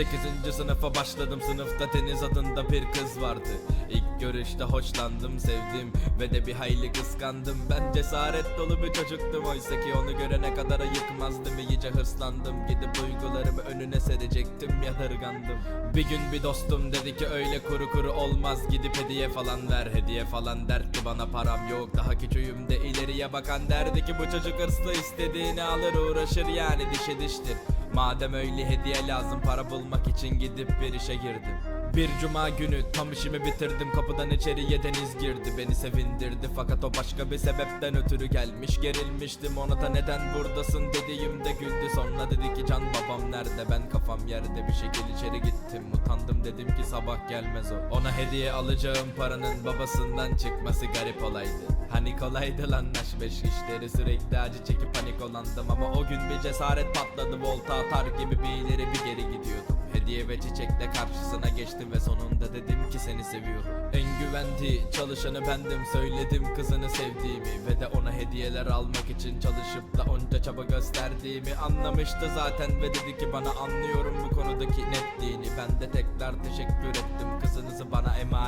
8. sınıfa başladım sınıfta Deniz adında bir kız vardı. İlk görüşte hoşlandım sevdim ve de bir hayli kıskandım. Ben cesaret dolu bir çocuktum oysa ki onu görene kadar ayıkmazdım. İyice hırslandım Gidip duygularımı önüne serecektim yadırgandım. Bir gün bir dostum dedi ki öyle kuru kuru olmaz Gidip hediye falan ver hediye falan dertti bana param yok. Daha küçüğüm de ileriye bakan derdi ki bu çocuk hırslı istediğini alır uğraşır yani dişe diştir Madem öyle hediye lazım para bulmak için gidip bir işe girdim. Bir cuma günü tam işimi bitirdim. Kapıdan içeriye deniz girdi. Beni sevindirdi fakat o başka bir sebepten ötürü gelmiş. Gerilmiştim ona da neden buradasın dediğimde güldü. Sonra dedi ki can babam nerede? Ben kafam yerde bir şekil içeri gittim. Utandım dedim ki sabah gelmez o. Ona hediye alacağım paranın babasından çıkması garip olaydı. Hani kolaydı lan naş beş işleri. Sürekli acı çekip panik olandım Ama o gün bir cesaret patladı. Volta atar gibi bir ileri bir geri gidiyordum Hediye ve çiçekle karşısına geçtim ve sonunda dedim ki seni seviyorum. En güvendiği çalışanı bendim söyledim kızını sevdiğimi Ve de ona hediyeler almak için çalışıp da onca çaba gösterdiğimi Anlamıştı zaten ve dedi ki bana anlıyorum bu konudaki netliğini. Ben de tekrar teşekkür ettim kızınızı bana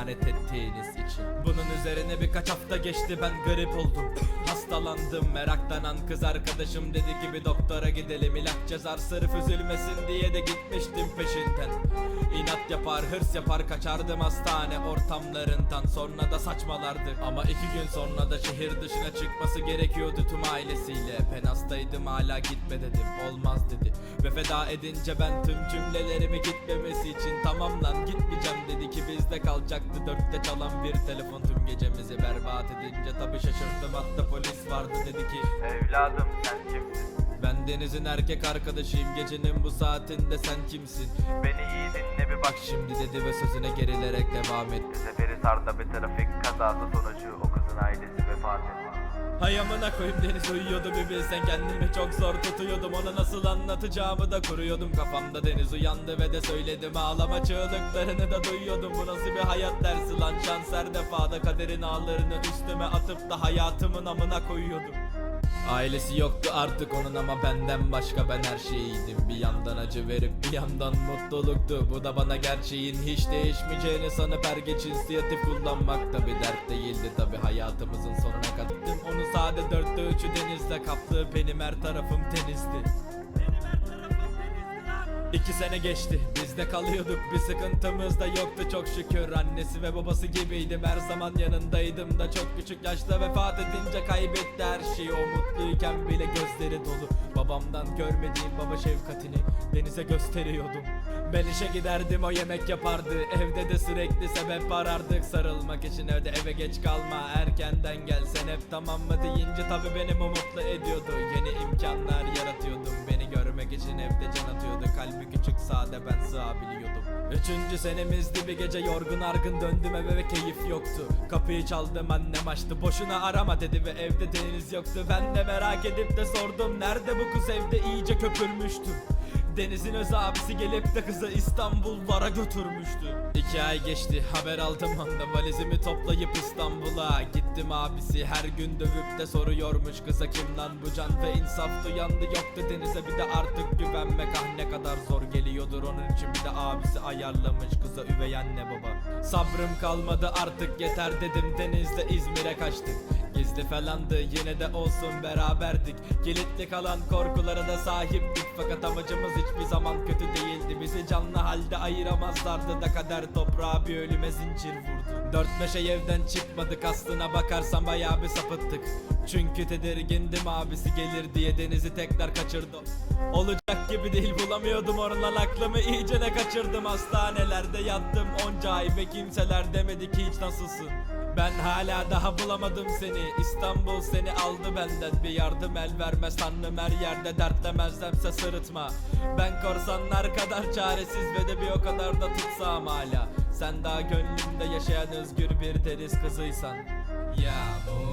emanet ettiğiniz için. Bunun üzerine birkaç hafta geçti ben garip oldum. Hastalandım meraklanan kız arkadaşım dedi ki bir doktora gidelim ilaç yazar sırf üzülmesin diye de gitmiştim peşinden yapar hırs yapar kaçardım hastane ortamlarından. Sonra da saçmalardı. Ama iki gün sonra da şehir dışına çıkması gerekiyordu tüm ailesiyle. Ben hastaydım hala gitme dedim. Olmaz dedi. Ve feda edince ben tüm cümlelerimi gitmemesi için tamam lan gitmeyeceğim. dedi ki bizde kalacaktı. Dörtte çalan bir telefon tüm gecemizi berbat edince tabi şaşırdım. Hatta polis vardı dedi ki Evladım sen kimsin? Deniz'in erkek arkadaşıyım. Gecenin bu saatinde sen kimsin? Beni iyi dinle bir bak. Şimdi dedi ve sözüne gerilerek devam etti Seferihisar'da bir trafik kazası sonucu o kızın ailesi vefat etti. Hay amına koyayım Deniz uyuyordu bir bilsen kendimi çok zor tutuyordum. Ona nasıl anlatacağımı da kuruyordum kafamda. Deniz uyandı ve de söyledim ağlama. Çığlıklarını da duyuyordum. Bu nasıl bir hayat dersi lan? Şans her defada kaderin ağlarını üstüme atıp da hayatımın amına koyuyordum Ailesi yoktu artık onun ama benden başka ben her şeyiydim. Bir yandan acı verip bir yandan mutluluktu. Bu da bana gerçeğin hiç değişmeyeceğini sanıp her geç inisiyatif kullanmak da bir dert değildi. Tabi hayatımızın sonuna kadar Onu sade dörtte üçü denizde kaplı benim her tarafım denizdi İki sene geçti bizde kalıyorduk. Bir sıkıntımız da yoktu çok şükür. Annesi ve babası gibiydim. Her zaman yanındaydım da çok küçük yaşta vefat edince kaybetti her şeyi. O mutluyken bile gözleri dolu. Babamdan görmediğim baba şefkatini denize gösteriyordum Ben işe giderdim o yemek yapardı. Evde de sürekli sebep arardık. Sarılmak için evde eve geç kalma. Erkenden gel sen hep tamam mı deyince tabi beni bu mutlu ediyordu. Yeni imkanlar yaratıyordum. Beni görmek için evde can atıyordu. Kalbi küçük sade ben sığabiliyordum Üçüncü senemizdi bir gece yorgun argın döndüm eve ve keyif yoktu. Kapıyı çaldım annem açtı. Boşuna arama dedi ve evde deniz yoktu. Ben de merak edip de sordum. Nerede bu kız? Evde iyice köpürmüştüm Deniz'in öz abisi gelip de kızı İstanbullara götürmüştü. İki ay geçti haber aldım anda valizimi toplayıp İstanbul'a. Gittim abisi her gün dövüp de soruyormuş kıza kim lan bu can Ve insaf. Duyandı yoktu Deniz'e bir de artık güvenmek. Ah ne kadar zor geliyordur onun için. Bir de abisi ayarlamış kıza üvey anne baba. Sabrım kalmadı artık yeter dedim. Deniz'de İzmir'e kaçtık Gizli falandı yine de olsun beraberdik. Kilitli kalan korkulara da sahiptik. Fakat amacımız hiçbir zaman kötü değildi. Bizi canlı halde ayıramazlardı da kader toprağa bir ölüme zincir vurdu. Dört beş evden çıkmadık aslına bakarsan bayağı bir sapıttık. Çünkü tedirgindim abisi gelir diye denizi tekrar kaçırdı Olacak gibi değil bulamıyordum oradan aklımı. İyicene kaçırdım Hastanelerde yattım. Onca ay ve kimseler demedi ki hiç nasılsın? Ben hala daha bulamadım seni. İstanbul seni aldı benden. Bir yardım el vermez tanrım her yerde Dertlemezlemse sırıtma. Ben korsanlar kadar çaresiz Ve de bir o kadar da tutsam hala. Sen daha gönlümde yaşayan özgür bir deniz kızıysan. Yağmur ve rüzgarları